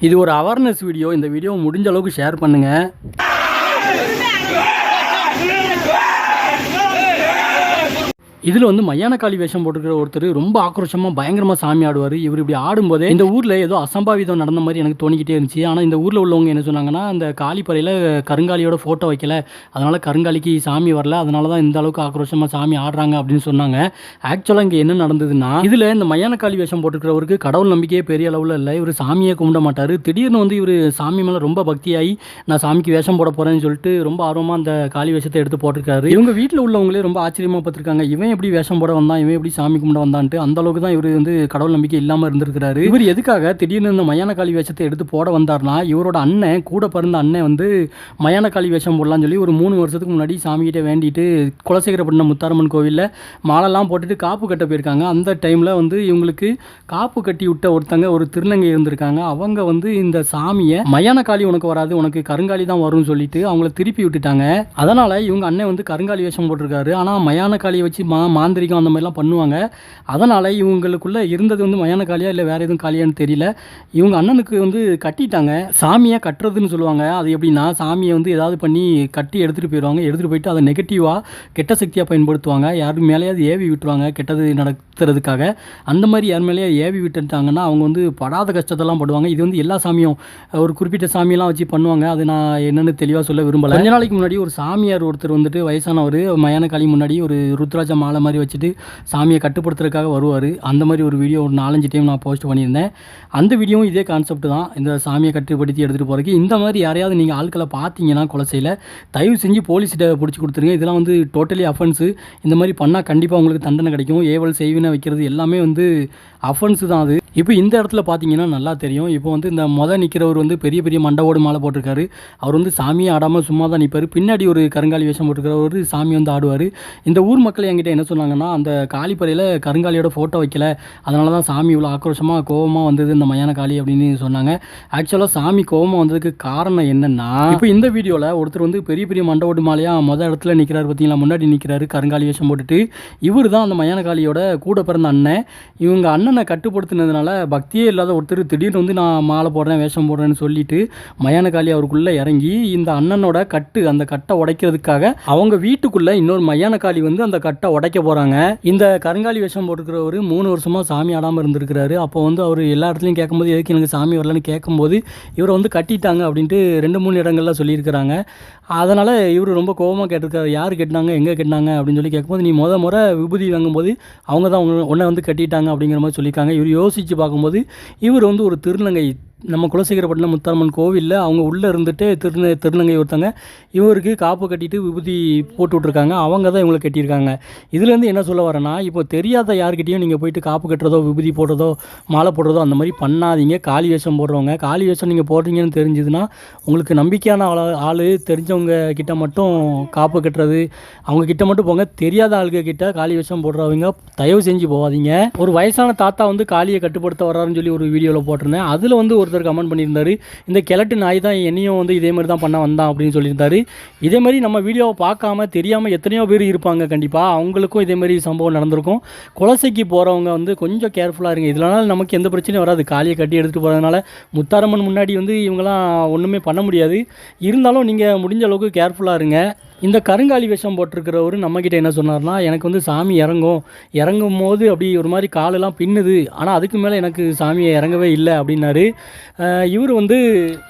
இது ஒரு awareness video இந்த வீடியோ முடிஞ்ச அளவுக்கு ஷேர் பண்ணுங்கள் இதில் வந்து மையானக்காளி வேஷம் போட்டுக்கிற ஒருத்தர் ரொம்ப ஆக்ரோஷமாக பயங்கரமாக சாமி ஆடுவார். இவர் இப்படி ஆடும்போதே இந்த ஊரில் ஏதோ அசம்பாவிதம் நடந்த மாதிரி எனக்கு தோணிக்கிட்டே இருந்துச்சு. ஆனால் இந்த ஊரில் உள்ளவங்க என்ன சொன்னாங்கன்னா அந்த காளிப்பறையில் கருங்காலியோட ஃபோட்டோ வைக்கல. அதனால் கருங்காலிக்கு சாமி வரல. அதனால தான் இந்த அளவுக்கு ஆக்ரோஷமாக சாமி ஆடுறாங்க அப்படின்னு சொன்னாங்க. ஆக்சுவலாக இங்கே என்ன நடந்ததுன்னா இதில் இந்த மையானக்காளி வேஷம் போட்டுருக்கிறவருக்கு கடவுள் நம்பிக்கையே பெரிய அளவில் இல்லை. இவர் சாமியை கும்பிட மாட்டார். திடீர்னு வந்து இவர் சாமி மேலே ரொம்ப பக்தியாகி நான் சாமிக்கு வேஷம் போட போகிறேன்னு சொல்லிட்டு ரொம்ப ஆர்வமாக அந்த காளி வேஷத்தை எடுத்து போட்டிருக்காரு. இவங்க வீட்டில் உள்ளவங்களே ரொம்ப ஆச்சரியமாக பார்த்துருக்காங்க. இவன் எப்படி வேஷம் போட வந்தான்? இவன் எப்படி சாமி கும்பிட வந்தான்ட்டு அந்த அளவுக்கு தான் இவர் வந்து கடவுள் நம்பிக்கை இல்லாமல் இருந்திருக்கிறாரு. இவர் எதுக்காக திடீர்னு இந்த மயானக்காளி வேஷத்தை எடுத்து போட வந்தார்னா இவரோட அண்ணன் கூட பிறந்த அண்ணன் வந்து மயானக்காளி வேஷம் போடலாம்னு சொல்லி ஒரு மூணு வருஷத்துக்கு முன்னாடி சாமிகிட்ட வேண்டிட்டு குலசேகரப்பட்டினம் முத்தாரம்மன் கோவிலில் மாலைலாம் போட்டுட்டு காப்பு கட்ட போயிருக்காங்க. அந்த டைமில் வந்து இவங்களுக்கு காப்பு கட்டி விட்ட ஒருத்தங்க ஒரு திருநங்கை இருந்திருக்காங்க. அவங்க வந்து இந்த சாமியை மயானக்காளி உனக்கு வராது உனக்கு கருங்காலி தான் வரும்னு சொல்லிட்டு அவங்கள திருப்பி விட்டுட்டாங்க. அதனால் இவங்க அண்ணன் வந்து கருங்காலி வேஷம் போட்டிருக்காரு. ஆனால் மயானக்காளியை வச்சு மா மாந்திரிகம் அந்த மாதிரிலாம் பண்ணுவாங்க. அதனால் இவங்களுக்குள்ளே இருந்தது வந்து மயானக்காளியா இல்லை வேறு எதுவும் காளியான்னு தெரியல. இவங்க அண்ணனுக்கு வந்து கட்டிட்டாங்க. சாமியை கட்டுறதுன்னு சொல்லுவாங்க. அது எப்படின்னா சாமியை வந்து ஏதாவது பண்ணி கட்டி எடுத்துகிட்டு போயிடுவாங்க. எடுத்துகிட்டு போயிட்டு அதை நெகட்டிவாக கெட்ட சக்தியாக பயன்படுத்துவாங்க. யார் மேலேயாவது ஏவி விட்டுருவாங்க கெட்டது நடத்துறதுக்காக. அந்த மாதிரி யார் மேலேயே ஏவி விட்டுட்டாங்கன்னா அவங்க வந்து படாத கஷ்டத்தெல்லாம் படுவாங்க. இது வந்து எல்லா சாமியும் ஒரு குறிப்பிட்ட சாமியெல்லாம் வச்சு பண்ணுவாங்க. அது நான் என்னென்னு தெளிவாக சொல்ல விரும்பலை. கொஞ்ச நாளைக்கு முன்னாடி ஒரு சாமியார் ஒருத்தர் வந்துட்டு வயசானவர் மயானக்காளி முன்னாடி ஒரு ருத்ராஜ மாலை மாதிரி வச்சுட்டு சாமியை கட்டுப்படுத்துறதுக்காக வருவார். அந்த மாதிரி ஒரு வீடியோ ஒரு நாலஞ்சு டைம் நான் போஸ்ட் பண்ணியிருந்தேன். அந்த வீடியோவும் இதே கான்செப்ட் தான். இந்த சாமியை கட்டுப்படுத்தி எடுத்துகிட்டு போகிறதுக்கு இந்த மாதிரி யாரையாவது நீங்கள் ஆட்களை பார்த்தீங்கன்னா கொலைசையில் தயவு செஞ்சு போலீஸ்கிட்ட பிடிச்சி கொடுத்துருங்க. இதெல்லாம் வந்து டோட்டலி அஃபென்ஸு இந்த மாதிரி பண்ணால் கண்டிப்பாக உங்களுக்கு தண்டனை கிடைக்கும். ஏவல் செய்வினை வைக்கிறது எல்லாமே வந்து அஃபென்ஸு தான் அது. இப்போ இந்த இடத்துல பார்த்தீங்கன்னா நல்லா தெரியும். இப்போ வந்து இந்த மொதல் நிற்கிறவர் வந்து பெரிய பெரிய மண்டவோடு மாலை போட்டிருக்காரு. அவர் வந்து சாமியை ஆடாமல் சும்மா தான் நிற்பார் பின்னாடி ஒரு கருங்காலி வேஷம் போட்டிருக்கிறவர் சாமி வந்து ஆடுவார். இந்த ஊர் மக்கள் என்கிட்ட என்ன சொன்னாங்கன்னா அந்த காளிப்பறையில் கருங்காலியோட ஃபோட்டோ வைக்கல. அதனால தான் சாமி இவ்வளோ ஆக்ரோஷமாக கோவமாக வந்தது இந்த மயான காளி அப்படின்னு சொன்னாங்க. ஆக்சுவலாக சாமி கோவமாக வந்ததுக்கு காரணம் என்னென்னா இப்போ இந்த வீடியோவில் ஒருத்தர் வந்து பெரிய பெரிய மண்டவோடு மாலையாக மொதல் இடத்துல நிற்கிறாரு பார்த்தீங்களா? முன்னாடி நிற்கிறாரு கருங்காலி வேஷம் போட்டுட்டு. இவர் தான் அந்த மயான காளியோட கூட பிறந்த அண்ணன். இவங்க அண்ணனை கட்டுப்படுத்தினதுனால பக்தியே இல்லாத ஒருத்தர் திடீர்னு வந்து நான் மாலை போடுறேன் வேஷம் போடுறேன்னு சொல்லிட்டு மயானக்காளி அவருக்குள்ளே இறங்கி இந்த அண்ணனோட கட்டு அந்த கட்டை உடைக்கிறதுக்காக அவங்க வீட்டுக்குள்ளே இன்னொரு மயானக்காளி வந்து அந்த கட்டை உடைக்க போகிறாங்க இந்த கருங்காலி வேஷம் போட்டுக்கிறவர் மூணு வருஷமாக சாமி ஆடாமல் இருந்திருக்கிறாரு. அப்போ வந்து அவர் எல்லா இடத்துலையும் கேட்கும்போது எதுக்கு எனக்கு சாமி வரலன்னு? கேட்கும்போது இவரை வந்து கட்டிட்டாங்க அப்படின்ட்டு ரெண்டு மூணு இடங்களில் சொல்லியிருக்கிறாங்க. அதனால் இவர் ரொம்ப கோபமாக கேட்டிருக்காரு. யார் கட்டினாங்க? எங்கே கட்டினாங்க? அப்படின்னு சொல்லி கேட்கும்போது நீ முத முறை விபூதி வாங்கும்போது அவங்க தான் உன்னை வந்து கட்டிட்டாங்க அப்படிங்கிற மாதிரி சொல்லியிருக்காங்க. இவர் யோசித்து பார்க்கும்போது இவர் வந்து ஒரு திருநங்கை நம்ம குலசேகரப்பட்டினம் முத்தாரம்மன் கோவிலில் அவங்க உள்ளே இருந்துட்டு திருந திருநங்கை ஒருத்தங்க இவருக்கு காப்பு கட்டிட்டு விபூதி போட்டு விட்ருக்காங்க அவங்க தான் இவங்களை கட்டியிருக்காங்க. இதுலேருந்து என்ன சொல்ல வரேன்னா இப்போ தெரியாத யார்கிட்டையும் நீங்கள் போயிட்டு காப்பு கட்டுறதோ விபூதி போடுறதோ மாலை போடுறதோ அந்த மாதிரி பண்ணாதீங்க. காளி வேஷம் போடுறவங்க காளி வேஷம் நீங்கள் போடுறீங்கன்னு தெரிஞ்சதுன்னா உங்களுக்கு நம்பிக்கையான ஆள் ஆள் தெரிஞ்சவங்க கிட்ட மட்டும் காப்பு கட்டுறது அவங்க கிட்ட மட்டும் போங்க. தெரியாத ஆளுங்க கிட்ட காளி வேஷம் போடுறவங்க தயவு செஞ்சு போகாதீங்க ஒரு வயசான தாத்தா வந்து காளியை கட்டுப்படுத்த வர்றாருன்னு சொல்லி ஒரு வீடியோவில் போட்டிருந்தேன். அதில் வந்து ஒருத்தர் கமெண்ட் பண்ணியிருந்தாரு. இந்த கிழட்டு நாய் தான் என்னையும் வந்து இதே மாதிரி தான் பண்ண வந்தான் அப்படின்னு சொல்லியிருந்தாரு. இதே மாதிரி நம்ம வீடியோவை பார்க்காம தெரியாமல் எத்தனையோ பேர் இருப்பாங்க கண்டிப்பாக அவங்களுக்கும் இதே மாதிரி சம்பவம் நடந்திருக்கும். குலசைக்கு போகிறவங்க வந்து கொஞ்சம் கேர்ஃபுல்லாக இருங்க. இதனால நமக்கு எந்த பிரச்சனையும் வராது. காலியை கட்டி எடுத்துகிட்டு போகிறதுனால முத்தாரம்மன் முன்னாடி வந்து இவங்கெல்லாம் ஒன்றுமே பண்ண முடியாது. இருந்தாலும் நீங்கள் முடிஞ்ச அளவுக்கு கேர்ஃபுல்லாக இருங்க. இந்த கருங்காலி வேஷம் போட்டிருக்கிறவர் நம்மக்கிட்ட என்ன சொன்னார்னா எனக்கு வந்து சாமி இறங்கும். இறங்கும் போது அப்படி ஒரு மாதிரி காலெல்லாம் பின்னுது. ஆனால் அதுக்கு மேலே எனக்கு சாமியை இறங்கவே இல்லை அப்படின்னாரு. இவர் வந்து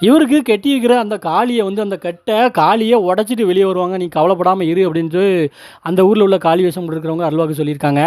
இவருக்கு கட்டியிருக்கிற அந்த காளியை வந்து அந்த கட்டை காளியை உடச்சிட்டு வெளியே வருவாங்க. நீ கவலைப்படாமல் இரு அப்படின்ட்டு அந்த ஊரில் உள்ள காளி வேஷம் போட்டிருக்கிறவங்க அல்வாக்கு சொல்லியிருக்காங்க.